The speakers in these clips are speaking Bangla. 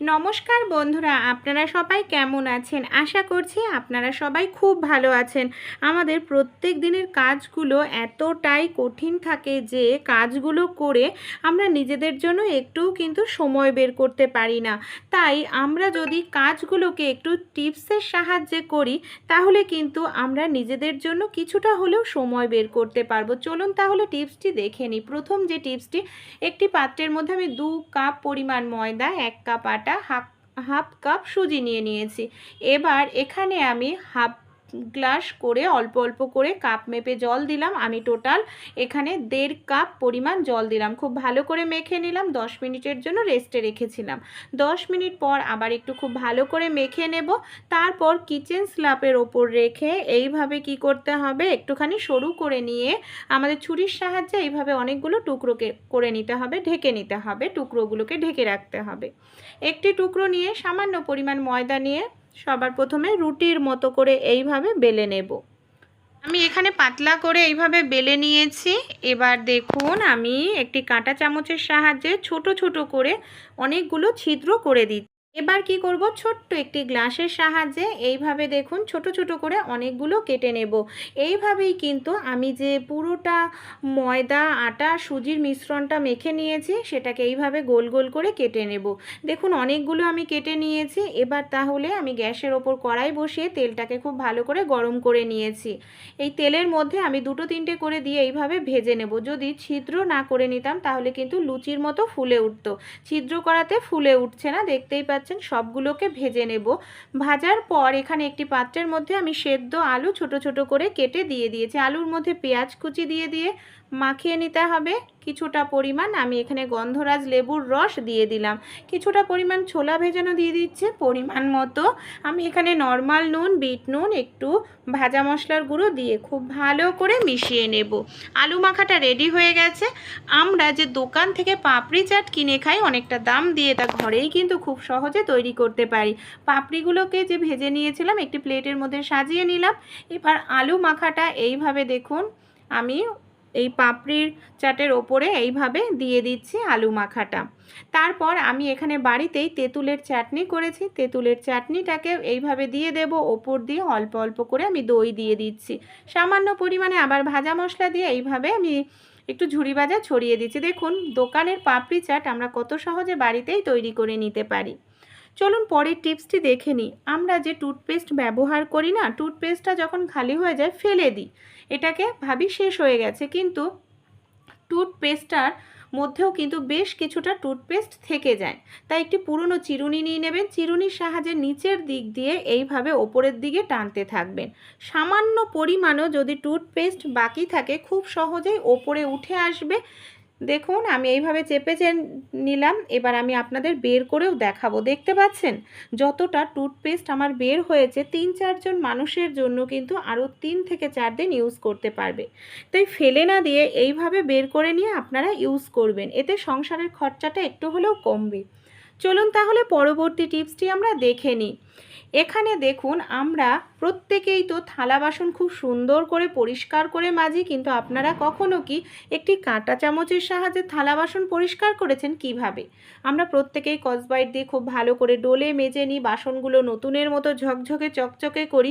নমস্কার বন্ধুরা, আপনারা সবাই কেমন আছেন? আশা করছি আপনারা সবাই খুব ভালো আছেন। আমাদের প্রত্যেক দিনের কাজগুলো এতটাই কঠিন থাকে যে কাজগুলো করে আমরা নিজেদের জন্য একটুও কিন্তু সময় বের করতে পারি না। তাই আমরা যদি কাজগুলোকে একটু টিপসের সাহায্যে করি, তাহলে কিন্তু আমরা নিজেদের জন্য কিছুটা হলেও সময় বের করতে পারব। চলুন তাহলে টিপসটি দেখে নিই। প্রথম যে টিপসটি, একটি পাত্রের মধ্যে আমি দু কাপ পরিমাণ ময়দা, এক কাপ হাফ হাফ কাপ সুজি নিয়ে নিয়েছি। এবার এখানে আমি হাফ গ্লাস করে, অল্প অল্প করে কাপ মেপে জল দিলাম। আমি টোটাল এখানে দেড় কাপ পরিমাণ জল দিলাম। খুব ভালো করে মেখে নিলাম। দশ মিনিটের জন্য রেস্টে রেখেছিলাম। দশ মিনিট পর আবার একটু খুব ভালো করে মেখে নেব। তারপর কিচেন স্ল্যাপের ওপর রেখে এইভাবে কি করতে হবে? একটুখানি সরু করে নিয়ে আমাদের ছুরির সাহায্যে এইভাবে অনেকগুলো টুকরোকে করে নিতে হবে, ঢেকে নিতে হবে। টুকরোগুলোকে ঢেকে রাখতে হবে। একটি টুকরো নিয়ে সামান্য পরিমাণ ময়দা নিয়ে সবার প্রথমে রুটির মতো করে এইভাবে বেলে নেব। আমি এখানে পাতলা করে এইভাবে বেলে নিয়েছি। এবার দেখুন, আমি একটি কাঁটা চামচের সাহায্যে ছোট ছোট করে অনেকগুলো ছিদ্র করে দিচ্ছি। এবার কি করব? ছোট্ট একটি গ্লাসের সাহায্যে এইভাবে দেখুন ছোট ছোট করে অনেকগুলো কেটে নেব। এইভাবেই কিন্তু আমি যে পুরোটা ময়দা, আটা, সুজির মিশ্রণটা মেখে নিয়েছি, সেটাকে এইভাবে গোল গোল করে কেটে নেব। দেখুন অনেকগুলো আমি কেটে নিয়েছি। এবার তাহলে আমি গ্যাসের ওপর কড়াই বসিয়ে তেলটাকে খুব ভালো করে গরম করে নিয়েছি। এই তেলের মধ্যে আমি দুটো, তিনটে করে দিয়ে এইভাবে ভেজে নেব। যদি ছিদ্র না করে নিতাম, তাহলে কিন্তু লুচির মতো ফুলে উঠতো। ছিদ্র করাতে ফুলে উঠছে না, দেখতেই পাচ্ছেন, সবগুলোকে ভেজে নেব। ভাজার পর এখানে একটি পাত্রের মধ্যে আমি সেদ্ধ আলু ছোট ছোট করে কেটে দিয়ে দিয়েছি। আলুর মধ্যে পেঁয়াজ কুচি দিয়ে দিয়ে মাখিয়ে নিতে হবে। কিছুটা পরিমাণ আমি এখানে গন্ধরাজ লেবুর রস দিয়ে দিলাম। কিছুটা পরিমাণ ছোলা ভেজানো দিয়ে দিচ্ছে, পরিমাণ মতো। আমি এখানে নর্মাল নুন, বিট নুন, একটু ভাজা মশলার গুঁড়ো দিয়ে খুব ভালো করে মিশিয়ে নেব। আলু মাখাটা রেডি হয়ে গেছে। আমরা যে দোকান থেকে পাপড়ি চাট কিনে খাই, অনেকটা দাম দিয়ে তা ঘরেই কিন্তু খুব সহজে তৈরি করতে পারি। পাপড়িগুলোকে যে ভেজে নিয়েছিলাম, একটি প্লেটের মধ্যে সাজিয়ে নিলাম। এবার আলু মাখাটা এইভাবে দেখুন, আমি এই পাপড়ির চাটের ওপরে এইভাবে দিয়ে দিচ্ছি আলু মাখাটা। তারপর আমি এখানে বাড়িতেই তেঁতুলের চাটনি করেছি। তেঁতুলের চাটনিটাকে এইভাবে দিয়ে দেব। ওপর দিয়ে অল্প অল্প করে আমি দই দিয়ে দিচ্ছি। সামান্য পরিমাণে আবার ভাজা মশলা দিয়ে এইভাবে আমি একটু ঝুড়ি ভাজা ছড়িয়ে দিচ্ছি। দেখুন, দোকানের পাপড়ি চাট আমরা কত সহজে বাড়িতেই তৈরি করে নিতে পারি। চলুন পরের টিপসটি দেখে নিই। আমরা যে টুথপেস্ট ব্যবহার করি না, টুথপেস্টটা যখন খালি হয়ে যায় ফেলে দিই। এটাকে ভাবি শেষ হয়ে গেছে, কিন্তু টুথপেস্টটার মধ্যেও কিন্তু বেশ কিছুটা টুথপেস্ট থেকে যায়। তাই একটি পুরনো চিরুনি নিয়ে নেবেন। চিরুনির সাহায্যে নিচের দিক দিয়ে এইভাবে ওপরের দিকে টানতে থাকবেন। সামান্য পরিমাণও যদি টুথপেস্ট বাকি থাকে, খুব সহজেই ওপরে উঠে আসবে। দেখুন, আমি এইভাবে চেপে নিলাম, এবার আমি আপনাদের বের করেও দেখাবো। দেখতে পাচ্ছেন? যতটা টুথপেস্ট আমার বের হয়েছে, তিন চারজন মানুষের জন্য কিন্তু আরও তিন থেকে চার দিন ইউজ করতে পারবে। তাই ফেলে না দিয়ে এইভাবে বের করে নিয়ে আপনারা ইউজ করবেন। এতে সংসারের খরচাটা একটু হলেও কমবে। চলুন তাহলে পরবর্তী টিপসটি আমরা দেখে নিই। এখানে দেখুন, আমরা প্রত্যেকেই তো থালা বাসন খুব সুন্দর করে পরিষ্কার করে মাজি, কিন্তু আপনারা কখনো কি একটি কাঁটা চামচের সাহায্যে থালা বাসন পরিষ্কার করেছেন? কীভাবে? আমরা প্রত্যেকেই কসবাইট দিয়ে খুব ভালো করে ডোলে মেজে নিই, বাসনগুলো নতুনের মতো ঝকঝকে, চকচকে করি।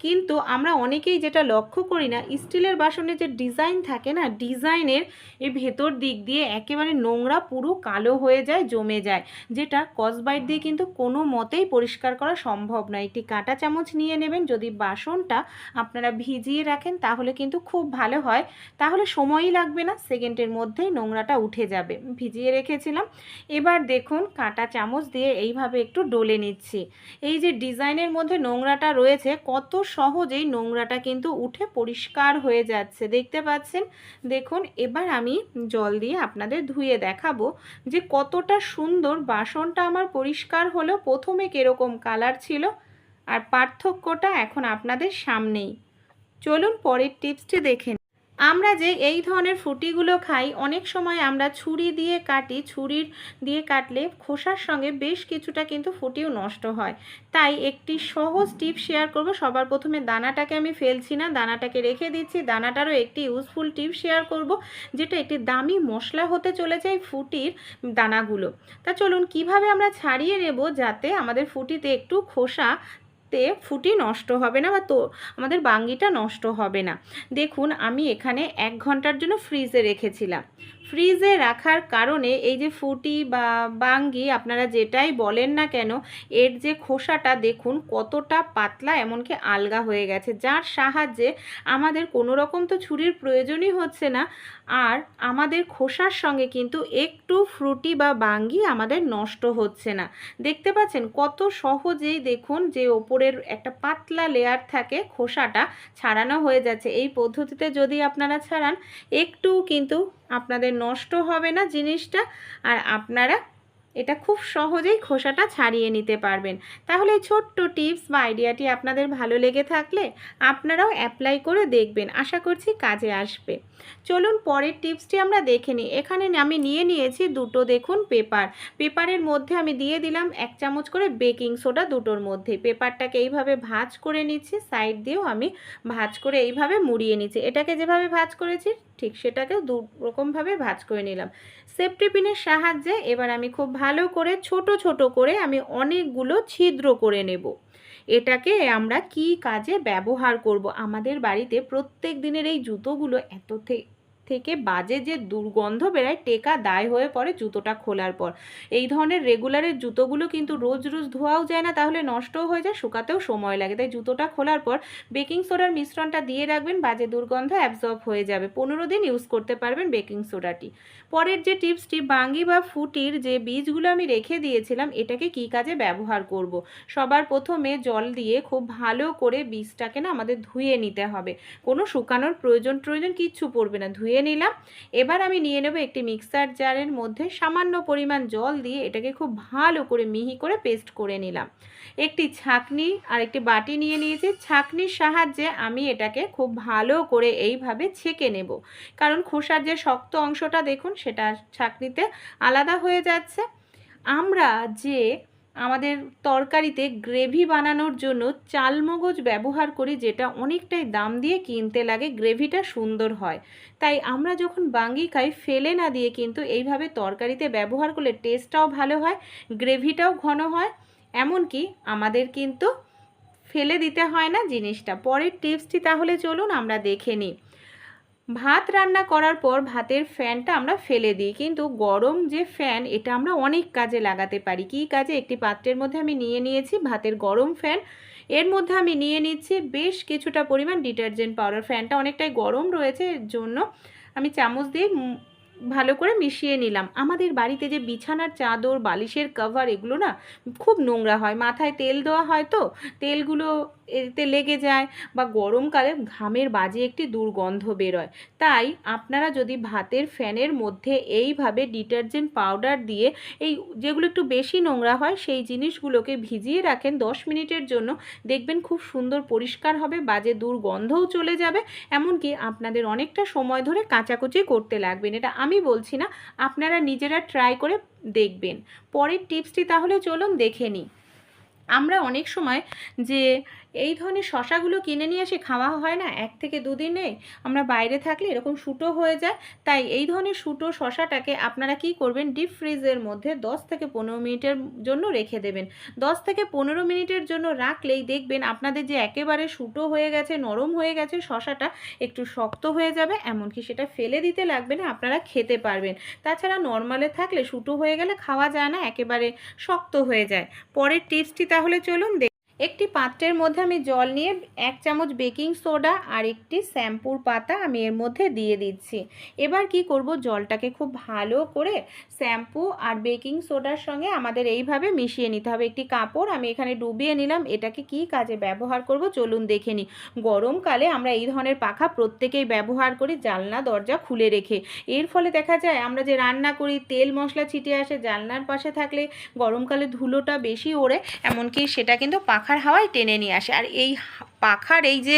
কিন্তু আমরা অনেকেই যেটা লক্ষ্য করি না, স্টিলের বাসনে যে ডিজাইন থাকে না, ডিজাইনের এই ভেতর দিক দিয়ে একেবারে নোংরা পুরো কালো হয়ে যায়, জমে যায়, যেটা কসবাইট দিয়ে কিন্তু কোনো মতেই পরিষ্কার করা সম্ভব নয় একটি কাঁটা চামচ নিয়ে নেবেন, যদি বাসনটা আপনারা ভিজিয়ে রাখেন তাহলে কিন্তু খুব ভালো হয়। তাহলে সময়ই লাগবে না, সেকেন্ডের মধ্যেই নোংরাটা উঠে যাবে। ভিজিয়ে রেখেছিলাম। এবার দেখুন, কাঁটা চামচ দিয়ে এইভাবে একটু ডলে নিচ্ছি। এই যে ডিজাইনের মধ্যে নোংরাটা রয়েছে, কত সহজেই নোংরাটা কিন্তু উঠে পরিষ্কার হয়ে যাচ্ছে। দেখতে পাচ্ছেন? দেখুন, এবার আমি জল দিয়ে আপনাদের ধুয়ে দেখাবো যে কতটা সুন্দর বাসনটা আমার পরিষ্কার হলো, প্রথমে কীরকম কালার ছিল আর পার্থক্যটা এখন আপনাদের সামনেই। চলুন পরের টিপসটি দেখে। আমরা যে এই ধরনের ফুটিগুলো খাই, অনেক সময় আমরা ছুরি দিয়ে কাটি, ছুরির দিয়ে কাটলে খোসার সঙ্গে বেশ কিছুটা কিন্তু ফুটিও নষ্ট হয়। তাই একটি সহজ টিপ শেয়ার করব, সবার প্রথমে দানাটাকে আমি ফেলছি না, দানাটাকে রেখে দিচ্ছি, দানাটারও একটি ইউজফুল টিপ শেয়ার করব, যেটা একটি দামি মশলা হতে চলেছে এই ফুটির দানাগুলো। তা চলুন, কীভাবে আমরা ছাড়িয়ে নেব যাতে আমাদের ফুটিতে একটু খোসা তে ফুটি নষ্ট হবে না বা তো, আমাদের বাঙ্গিটা নষ্ট হবে না। দেখুন, আমি এখানে এক ঘণ্টার জন্য ফ্রিজে রেখেছিলাম। ফ্রিজে রাখার কারণে এই যে ফুটি বা বাঙ্গি আপনারা যেটাই বলেন না কেন, এর যে খোসাটা দেখুন কতটা পাতলা এমনকি আলগা হয়ে গেছে। যার সাহায্যে আমাদের কোনো রকম তো ছুরির প্রয়োজনই হচ্ছে না। আর আমাদের খোসার সঙ্গে কিন্তু একটু ফ্রুটি বা বাঙ্গি আমাদের নষ্ট হচ্ছে না। দেখতে পাচ্ছেন কত সহজেই দেখুন যে ওপরের একটা পাতলা লেয়ার থাকে খোসাটা ছাড়ানো হয়ে যাচ্ছে। এই পদ্ধতিতে যদি আপনারা ছাড়ান, একটু কিন্তু আপনাদের নষ্ট হবে না জিনিসটা আর আপনারা এটা খুব সহজেই খোসাটা ছাড়িয়ে নিতে পারবেন। তাহলে এই ছোট্ট টিপস বা আইডিয়াটি আপনাদের ভালো লেগে থাকলে আপনারাও অ্যাপ্লাই করে দেখবেন। আশা করছি কাজে আসবে। চলুন পরের টিপসটি আমরা দেখে নিই। এখানে আমি নিয়ে নিয়েছি দুটো দেখুন পেপার। পেপারের মধ্যে আমি দিয়ে দিলাম এক চামচ করে বেকিং সোডা দুটোর মধ্যে। পেপারটাকে এইভাবে ভাঁজ করে নিচ্ছি, সাইড দিয়েও আমি ভাঁজ করে এইভাবে মুড়িয়ে নিচ্ছি। এটাকে যেভাবে ভাঁজ করেছি, ঠিক সেটাকেও দু রকমভাবে ভাঁজ করে নিলাম। সেফটি পিনের সাহায্যে এবার আমি খুব ভালো করে, ছোট ছোট করে আমি অনেকগুলো ছিদ্র করে নেব। এটাকে আমরা কি কাজে ব্যবহার করব? আমাদের বাড়িতে প্রত্যেক দিনের এই জুতোগুলো এত থেকে বাজে যে দুর্গন্ধ বেরোয়, টেকা দায় হয়ে পড়ে জুতোটা খোলার পর। এই ধরনের রেগুলারের জুতোগুলো কিন্তু রোজ রোজ ধোয়াও যায় না, তাহলে নষ্টও হয়ে যায়, শুকাতেও সময় লাগে। তাই জুতোটা খোলার পর বেকিং সোডার মিশ্রণটা দিয়ে রাখবেন, বাজে দুর্গন্ধ অ্যাবজর্ব হয়ে যাবে। পনেরো দিন ইউজ করতে পারবেন বেকিং সোডাটি পরের যে টিপসটি, বাঙ্গি বা ফুটির যে বীজগুলো আমি রেখে দিয়েছিলাম, এটাকে কি কাজে ব্যবহার করব। সবার প্রথমে জল দিয়ে খুব ভালো করে বীজটাকে না আমাদের ধুয়ে নিতে হবে। কোনো শুকানোর প্রয়োজন প্রয়োজন কিচ্ছু পড়বে না। ধুয়ে নিলাম। এবার আমি নিয়ে নেব একটি মিক্সার জারের মধ্যে সামান্য পরিমাণ জল দিয়ে এটাকে খুব ভালো করে মিহি করে পেস্ট করে নিলাম। একটি ছাকনি আর একটি বাটি নিয়ে নিয়েছি। ছাকনির সাহায্যে আমি এটাকে খুব ভালো করে এইভাবে ছেঁকে নেব। কারণ খোসার যে শক্ত অংশটা দেখুন, সেটা ছাকনিতে আলাদা হয়ে যাচ্ছে। আমরা যে আমাদের তরকারিতে গ্রেভি বানানোর জন্য চালমগজ ব্যবহার করি যেটা অনেকটাই দাম দিয়ে কিনতে লাগে, গ্রেভিটা সুন্দর হয়। তাই আমরা যখন বাঙ্গি খাই, ফেলে না দিয়ে কিন্তু এইভাবে তরকারিতে ব্যবহার করলে টেস্টটাও ভালো হয়, গ্রেভিটাও ঘন হয়। এমনকি আমাদের কিন্তু ফেলে দিতে হয় না জিনিসটা। পরের টিপসটি তাহলে চলুন আমরা দেখে নিই। ভাত রান্না করার পর ভাতের ফ্যানটা আমরা ফেলে দিই। কিন্তু গরম যে ফ্যান, এটা আমরা অনেক কাজে লাগাতে পারি। কী কাজে? একটি পাত্রের মধ্যে আমি নিয়ে নিয়েছি ভাতের গরম ফ্যান। এর মধ্যে আমি নিয়ে নিচ্ছি বেশ কিছুটা পরিমাণ ডিটারজেন্ট পাউডার। ফ্যানটা অনেকটাই গরম রয়েছে, এর জন্য আমি চামচ দিয়ে ভালো করে মিশিয়ে নিলাম। আমাদের বাড়িতে যে বিছানার চাদর, বালিশের কভার এগুলো না খুব নোংরা হয়। মাথায় তেল দেওয়া হয় তো, তেলগুলো এতে লেগে যায় বা গরমকালে ঘামের বাজে একটি দুর্গন্ধ বেরোয়। তাই আপনারা যদি ভাতের ফ্যানের মধ্যে এইভাবে ডিটারজেন্ট পাউডার দিয়ে এই যেগুলো একটু বেশি নোংরা হয় সেই জিনিসগুলোকে ভিজিয়ে রাখেন দশ মিনিটের জন্য, দেখবেন খুব সুন্দর পরিষ্কার হবে, বাজে দুর্গন্ধও চলে যাবে। এমনকি আপনাদের অনেকটা সময় ধরে কাচাকুচি করতে লাগবেন। এটা আমি বলছি না, আপনারা নিজেরা ট্রাই করে দেখবেন। পরের টিপসটি তাহলে চলুন দেখে নিই। আমরা অনেক সময় যে এই ধরনের শশাগুলো কিনে নিয়ে এসে খাওয়া হয় না, এক থেকে দুদিনে আমরা বাইরে থাকলে এরকম শুটো হয়ে যায়। তাই এই ধরনের শুটো শশাটাকে আপনারা কি করবেন? ডিপ ফ্রিজের মধ্যে 10 থেকে পনেরো মিনিটের জন্য রেখে দেবেন। 10 থেকে পনেরো মিনিটের জন্য রাখলেই দেখবেন আপনাদের যে একেবারে শুটো হয়ে গেছে, নরম হয়ে গেছে শশাটা একটু শক্ত হয়ে যাবে, এমনকি সেটা ফেলে দিতে লাগবে না, আপনারা খেতে পারবেন। তাছাড়া নর্মালে থাকলে শুটো হয়ে গেলে খাওয়া যায় না, একেবারে শক্ত হয়ে যায়। পরের টিপসটি তাহলে চলুন একটি পাত্রের মধ্যে আমি জল নিয়ে এক চামচ বেকিং সোডা আর একটি শ্যাম্পুর পাতা আমি এর মধ্যে দিয়ে দিচ্ছি। এবার কি করব? জলটাকে খুব ভালো করে শ্যাম্পু আর বেকিং সোডার সঙ্গে আমাদের এইভাবে মিশিয়ে নিতে হবে। একটি কাপড় আমি এখানে ডুবিয়ে নিলাম। এটাকে কি কাজে ব্যবহার করব? চলুন দেখে নিই। গরমকালে আমরা এই ধরনের পাখা প্রত্যেকেই ব্যবহার করি, জানলা, দরজা খুলে রেখে। এর ফলে দেখা যায় আমরা যে রান্না করি, তেল, মশলা ছিটে আসে, জানলার পাশে থাকলে গরমকালে ধুলোটা বেশি ওড়ে, এমনকি সেটা কিন্তু পাখার হাওয়ায় টেনে নিয়ে আসে। আর এই পাখার এই যে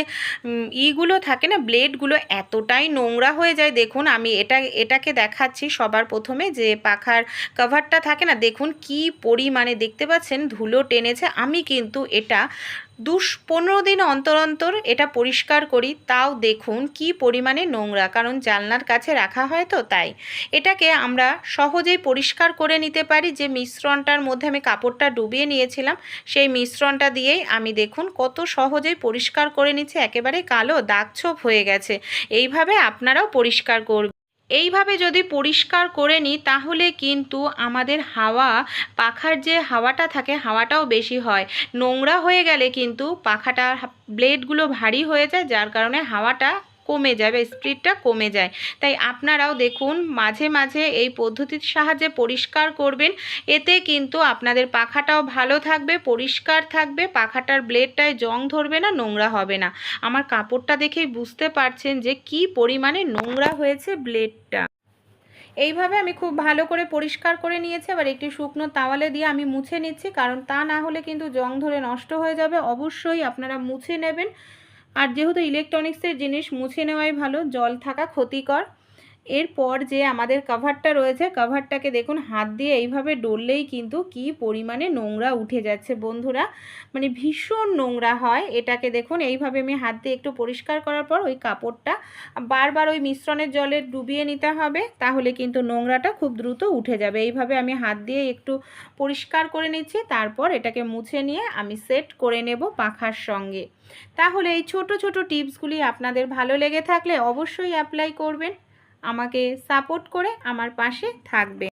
ইগুলো থাকে না, ব্লেডগুলো এতটাই নোংরা হয়ে যায়। দেখুন, আমি এটা, এটাকে দেখাচ্ছি সবার প্রথমে যে পাখার কভারটা থাকে না। দেখুন কি পরিমাণে, দেখতে পাচ্ছেন ধুলো টেনেছে। আমি কিন্তু এটা দুশ পনেরো দিন অন্তর অন্তর এটা পরিষ্কার করি, তাও দেখুন কি পরিমাণে নোংরা, কারণ জানলার কাছে রাখা হয় তো তাই। এটাকে আমরা সহজেই পরিষ্কার করে নিতে পারি, যে মিশ্রণটার মধ্যে আমি কাপড়টা ডুবিয়ে নিয়েছিলাম, সেই মিশ্রণটা দিয়েই আমি দেখুন কত সহজেই পরিষ্কার করে নিচ্ছি, একেবারে কালো দাগ ছোপ হয়ে গেছে। এইভাবে আপনারাও পরিষ্কার করবেন। এইভাবে যদি পরিষ্কার করে নিই, তাহলে কিন্তু আমাদের হাওয়া, পাখার যে হাওয়াটা থাকে, হাওয়াটাও বেশি হয়। নোংরা হয়ে গেলে কিন্তু পাখাটার ব্লেডগুলো ভারী হয়ে যায়, যার কারণে হাওয়াটা কমে যায় বা স্পিডটা কমে যায়। তাই আপনারাও দেখুন, মাঝে মাঝে এই পদ্ধতির সাহায্যে পরিষ্কার করবেন। এতে কিন্তু আপনাদের পাখাটাও ভালো থাকবে, পরিষ্কার থাকবে, পাখাটার ব্লেডটায় জং ধরবে না, নোংরা হবে না। আমার কাপড়টা দেখেই বুঝতে পারছেন যে কি পরিমাণে নোংরা হয়েছে ব্লেডটা এইভাবে আমি খুব ভালো করে পরিষ্কার করে নিয়েছি। আবার একটি শুকনো তাওয়ালে দিয়ে আমি মুছে নিচ্ছি। কারণ তা না হলে কিন্তু জং ধরে নষ্ট হয়ে যাবে। অবশ্যই আপনারা মুছে নেবেন। আর যেহেতু ইলেকট্রনিক্সের জিনিস মুছে নেওয়াই ভালো জল থাকা ক্ষতিকর এরপর যে আমাদের কাভারটা রয়েছে কাভারটাকে দেখুন, হাত দিয়ে এইভাবে ডললেই কিন্তু কি পরিমাণে নোংরা উঠে যাচ্ছে বন্ধুরা। মানে ভীষণ নোংরা হয় এটাকে দেখুন, এইভাবে আমি হাত দিয়ে একটু পরিষ্কার করার পর ওই কাপড়টা বারবার ওই মিশ্রণের জলে ডুবিয়ে নিতে হবে, তাহলে কিন্তু নোংরাটা খুব দ্রুত উঠে যাবে। এইভাবে আমি হাত দিয়ে একটু পরিষ্কার করে নিচ্ছি, তারপর এটাকে মুছে নিয়ে আমি সেট করে নেব পাখার সঙ্গে। তাহলে এই ছোট ছোট টিপসগুলি আপনাদের ভালো লেগে থাকলে অবশ্যই অ্যাপ্লাই করবেন। আমাকে সাপোর্ট করে আমার পাশে থাকবে।